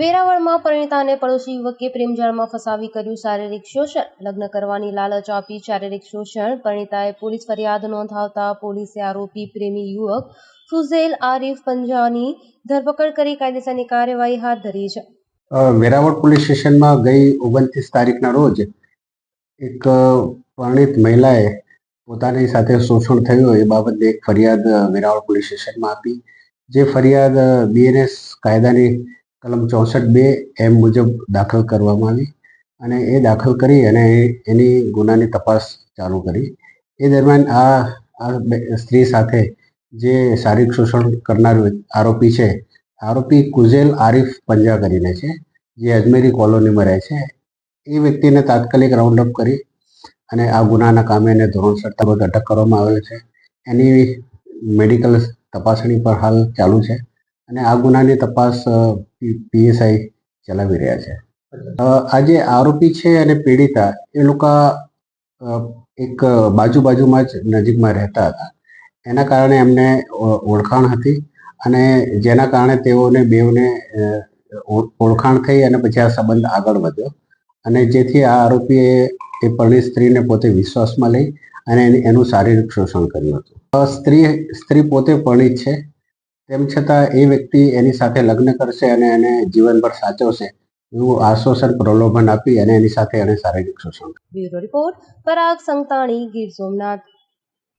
વેરાવળમાં પરિણીતાને પડોશી યુવકે પ્રેમજાળમાં ફસાવી કર્યું શારીરિક શોષણ. લગ્ન કરવાની લાલચ આપી શારીરિક શોષણ. પરિણીતાએ પોલીસ ફરિયાદ નોંધાવતા પોલીસે આરોપી પ્રેમી યુવક ફુઝેલ આરીફ પંજાની ધરપકડ કરી કાયદેસરની કાર્યવાહી હાથ ધરી છે. વેરાવળ પોલીસ સ્ટેશનમાં ગઈ ઓગણત્રીસ તારીખના રોજ એક પરણિત મહિલાએ પોતાની સાથે શોષણ થયું. એ બાબતે એક ફરિયાદ વેરાવળ પોલીસ સ્ટેશનમાં આપી. જે ફરિયાદ બીએનએસ કાયદાની કલમ ચોસઠ બે એમ મુજબ દાખલ કરવામાં આવી અને એ દાખલ કરી અને એની ગુનાની તપાસ ચાલુ કરી. એ દરમિયાન આ આ સ્ત્રી સાથે જે શારીરિક શોષણ કરનાર આરોપી છે, આરોપી કુઝેલ આરિફ પંજા કરીને છે, જે અજમેરી કોલોનીમાં રહે છે. એ વ્યક્તિને તાત્કાલિક રાઉન્ડ અપ કરી અને આ ગુનાના કામે એને ધોરણસર તબક અટક કરવામાં આવેલ છે. એની મેડિકલ તપાસણી પર હાલ ચાલુ છે. અને આ ગુનાની તપાસ પીએસઆઈ ચલાવી રહ્યા છે. આ જે આરોપી છે અને પીડિતા એ લોકો એક બાજુ બાજુમાં જ નજીકમાં રહેતા હતા. એના કારણે એમને ઓળખાણ હતી અને જેના કારણે તેઓને બેઉને ઓળખાણ થઈ અને પછી આ સંબંધ આગળ વધ્યો. અને જેથી આ આરોપીએ એ પરણિત સ્ત્રીને પોતે વિશ્વાસમાં લઈ અને એનું શારીરિક શોષણ કર્યું હતું. સ્ત્રી સ્ત્રી પોતે પરણિત છે. તેમ છતાં એ વ્યક્તિ એની સાથે લગ્ન કરશે અને એને જીવનભર સાચવશે એવું આશ્વાસન પ્રલોભન આપી અને એની સાથે એને શારીરિક શોષણ બ્યુરો રિપોર્ટ, પરાગ સંતાણી, ગીર સોમનાથ.